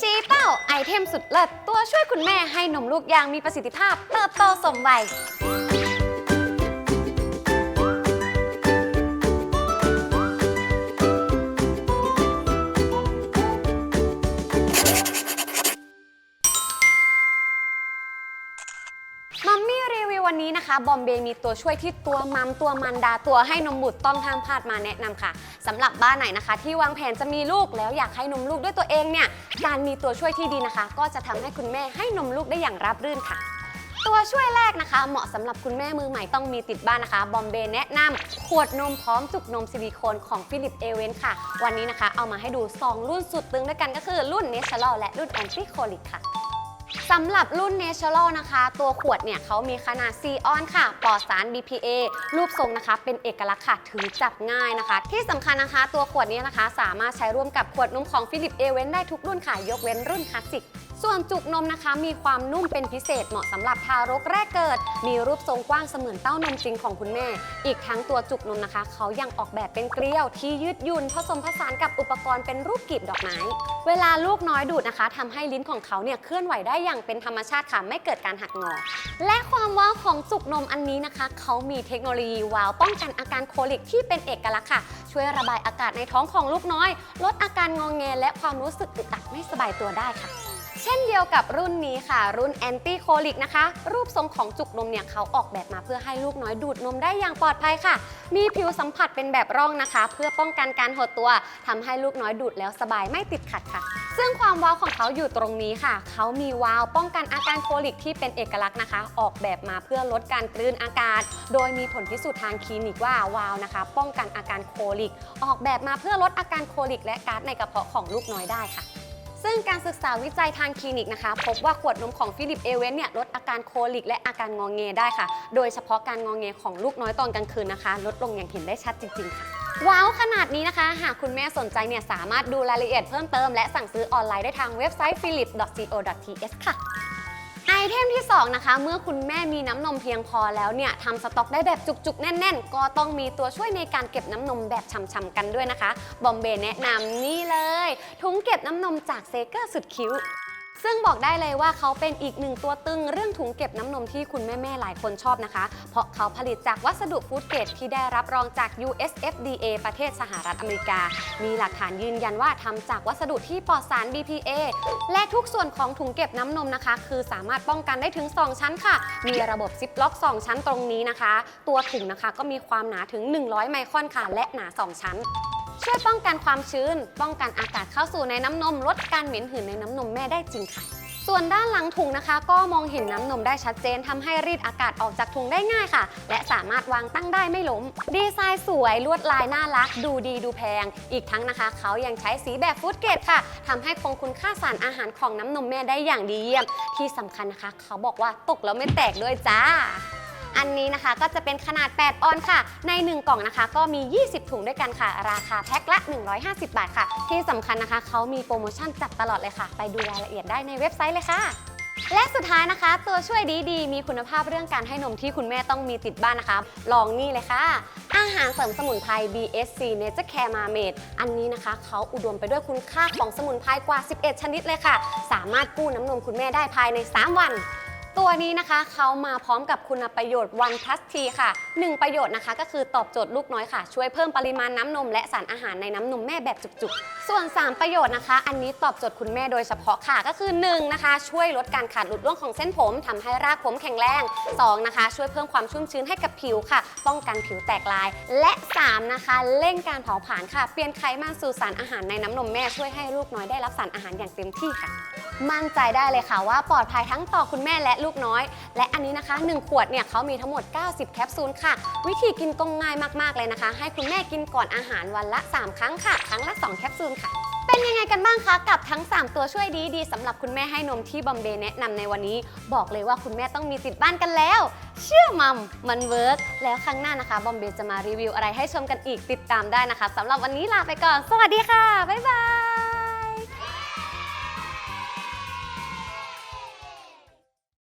ชี้เป้าไอเทมสุดเลิศตัวช่วยคุณแม่ให้นมลูกอย่างมีประสิทธิภาพเติบโตสมวัย มัมมี่รีวิววันนี้นะคะ บอมเบย์มีตัวช่วยที่ตัวมัมตัวมันดาตัวให้นมบุตรต้องห้ามพลาดมาแนะนำค่ะสำหรับบ้านไหนนะคะ ที่วางแผนจะมีลูกแล้วอยากให้นมลูกด้วยตัวเองเนี่ย การมีตัวช่วยที่ดีนะคะ ก็จะทำให้คุณแม่ให้นมลูกได้อย่างราบรื่นค่ะ ตัวช่วยแรกนะคะ เหมาะสำหรับคุณแม่มือใหม่ต้องมีติดบ้านนะคะ บอมเบย์แนะนำขวดนมพร้อมจุกนมซิลิโคนของฟิลิปเอเวนค่ะ วันนี้นะคะ เอามาให้ดู 2 รุ่นสุดตึงด้วยกันก็คือรุ่นเนเชอรัลและรุ่นแอนติโคลิกค่ะ สำหรับรุ่น Natural นะคะ ตัวขวดเนี่ยเขามีขนาด4ออนค่ะ ปลอดสาร BPA รูปทรงนะคะ เป็นเอกลักษณ์ค่ะถือจับง่ายนะคะ ที่สำคัญนะคะ ตัวขวดนี้นะคะ สามารถใช้ร่วมกับขวดนมของฟิลิปเอเวนได้ทุกรุ่นค่ะ ยกเว้นรุ่นคลาสสิก ส่วนจุกนมนะคะมีความนุ่มเป็นพิเศษเหมาะสำหรับทารกแรกเกิด มีรูปทรงกว้างเสมือนเต้านมจริงของคุณแม่ อีกทั้งตัวจุกนมนะคะ เขายังออกแบบเป็นเกลียวที่ยืดหยุ่นผสมผสานกับอุปกรณ์เป็นรูปกลีบดอกไม้ เวลาลูกน้อยดูดนะคะทำให้ลิ้นของเขาเนี่ยเคลื่อนไหวได้อย่างเป็นธรรมชาติค่ะไม่เกิดการหักงอ และความว้าวของจุกนมอันนี้นะคะ เขามีเทคโนโลยีวาล์วป้องกันอาการโคลิกที่เป็นเอกลักษณ์ค่ะ ช่วยระบายอากาศในท้องของลูกน้อย ลดอาการงองแงและความรู้สึกอึดอัดไม่สบายตัวได้ค่ะ เช่นเดียวกับรุ่นนี้ค่ะ รุ่นแอนตี้โคลิกนะคะ รูปทรงของจุกนมเนี่ยเขาออกแบบมาเพื่อให้ลูกน้อยดูดนมได้อย่างปลอดภัยค่ะ มีผิวสัมผัสเป็นแบบร่องนะคะ เพื่อป้องกันการหดตัวทำให้ลูกน้อยดูดแล้วสบายไม่ติดขัดค่ะ ซึ่งความว้าวของเขาอยู่ตรงนี้ค่ะ เขามีวาล์วป้องกันอาการโคลิกที่เป็นเอกลักษณ์นะคะ ออกแบบมาเพื่อลดการกลืนอากาศ โดยมีผลพิสูจน์ทางคลินิกว่าวาล์วนะคะ ป้องกันอาการโคลิก ออกแบบมาเพื่อลดอาการโคลิก และก๊าซในกระเพาะของลูกน้อยได้ค่ะ ซึ่งการศึกษาวิจัยทางคลินิกนะคะ พบว่าขวดนมของฟิลิปเอเวนเนี่ยลดอาการโคลิกและอาการงองเงได้ค่ะ โดยเฉพาะการงองเงของลูกน้อยตอนกลางคืนนะคะ ลดลงอย่างเห็นได้ชัดจริง ๆ ค่ะ ว้าวขนาดนี้นะคะ หากคุณแม่สนใจเนี่ยสามารถดูรายละเอียดเพิ่มเติมและสั่งซื้อออนไลน์ได้ทางเว็บไซต์ philip.co.th ค่ะ ไอเทมที่ 2 นะคะ เมื่อคุณแม่มีน้ำนมเพียงพอแล้วเนี่ยทำสต็อกได้แบบจุกๆ แน่น ๆ ก็ต้องมีตัวช่วยในการเก็บน้ำนมแบบช่ำๆกันด้วยนะคะ บอมเบย์แนะนำนี่เลย ถุงเก็บน้ำนมจากเซเกอร์สุดคิ้ว ซึ่งบอกได้เลยว่าเขาเป็นอีกหนึ่งตัวตึงเรื่องถุงเก็บน้ำนมที่คุณแม่ ๆ หลายคนชอบนะคะ เพราะเขาผลิตจากวัสดุฟู้ดเกรดที่ได้รับรองจาก USFDA ประเทศสหรัฐอเมริกา มีหลักฐานยืนยันว่าทำจากวัสดุที่ปลอดสาร BPA และทุกส่วนของถุงเก็บน้ำนมนะคะ คือสามารถป้องกันได้ถึง 2 ชั้นค่ะ มีระบบซิปล็อก 2 ชั้นตรงนี้นะคะ ตัวถุงนะคะก็มีความหนาถึง 100 ไมครอนค่ะ และหนา 2 ชั้น ช่วยป้องกันความชื้น ป้องกันอากาศเข้าสู่ในน้ำนม ลดการเหม็นหืนในน้ำนมแม่ได้จริงค่ะ ส่วนด้านหลังถุงนะคะ ก็มองเห็นน้ำนมได้ชัดเจนทำให้รีดอากาศออกจากถุงได้ง่ายค่ะ และสามารถวางตั้งได้ไม่ล้ม ดีไซน์สวยลวดลายน่ารัก ดูดีดูแพง อีกทั้งนะคะ เขายังใช้สีแบบฟู้ดเกรดค่ะทำให้คงคุณค่าสารอาหารของน้ำนมแม่ได้อย่างดีเยี่ยม ที่สำคัญนะคะ เขาบอกว่าตกแล้วไม่แตกด้วยจ้า นนี้นะคะ ก็จะเป็นขนาด 8 ออนค่ะ ใน 1 กล่องนะคะ ก็มี 20 ถุงด้วยกันค่ะ ราคาแพ็คละ 150 บาทค่ะ ที่สำคัญนะคะเขามีโปรโมชั่นจัดตลอดเลยค่ะ ไปดูรายละเอียดได้ในเว็บไซต์เลยค่ะและสุดท้ายนะคะ ตัวช่วยดีดีๆ มีคุณภาพเรื่องการให้นมที่คุณแม่ต้องมีติดบ้านนะคะ ลองนี่เลยค่ะ อาหารเสริมสมุนไพร BSC Nature Care Marmade อันนี้นะคะ เขาอุดมไปด้วยคุณค่าของสมุนไพรกว่า 11 ชนิดเลยค่ะ สามารถกู้น้ำนมคุณแม่ได้ภายใน 3 วัน ตัวนี้นะคะเขามาพร้อมกับคุณประโยชน์ One Plus T ค่ะ 1 ประโยชน์นะคะ ก็คือตอบโจทย์ลูกน้อยค่ะ ช่วยเพิ่มปริมาณน้ำนมและสารอาหารในน้ำนมแม่แบบจุกๆ ส่วน 3 ประโยชน์นะคะ อันนี้ตอบโจทย์คุณแม่โดยเฉพาะค่ะ ก็คือ 1 นะคะ ช่วยลดการขาดหลุดร่วงของเส้นผมทำให้รากผมแข็งแรง 2 นะคะ ช่วยเพิ่มความชุ่มชื้นให้กับผิวค่ะ ป้องกันผิวแตกลาย และ 3 นะคะเร่งการเผาผลาญค่ะ เปลี่ยนไขมันสู่สารอาหารในน้ำนมแม่ช่วยให้ลูกน้อยได้รับสารอาหารอย่างเต็มที่ค่ะ มั่นใจได้เลยค่ะว่าปลอดภัยทั้งต่อคุณแม่และลูกน้อย และอันนี้นะคะ 1 ขวดเนี่ยเขามีทั้งหมด 90 แคปซูลค่ะ วิธีกินก็ง่ายมากๆเลยนะคะ ให้คุณแม่กินก่อนอาหารวันละ 3 ครั้งค่ะ ครั้งละ 2 แคปซูลค่ะเป็นยังไงกันบ้างคะกับทั้ง 3 ตัวช่วยดีๆสำหรับคุณแม่ให้นมที่บอมเบย์แนะนำในวันนี้ บอกเลยว่าคุณแม่ต้องมีติดบ้านกันแล้ว เชื่อมัมมันเวิร์กแล้วครั้งหน้านะคะบอมเบย์จะมารีวิวอะไรให้ชมกันอีกติดตามได้นะคะสำหรับวันนี้ลาไปก่อน สวัสดีค่ะ บ๊ายบาย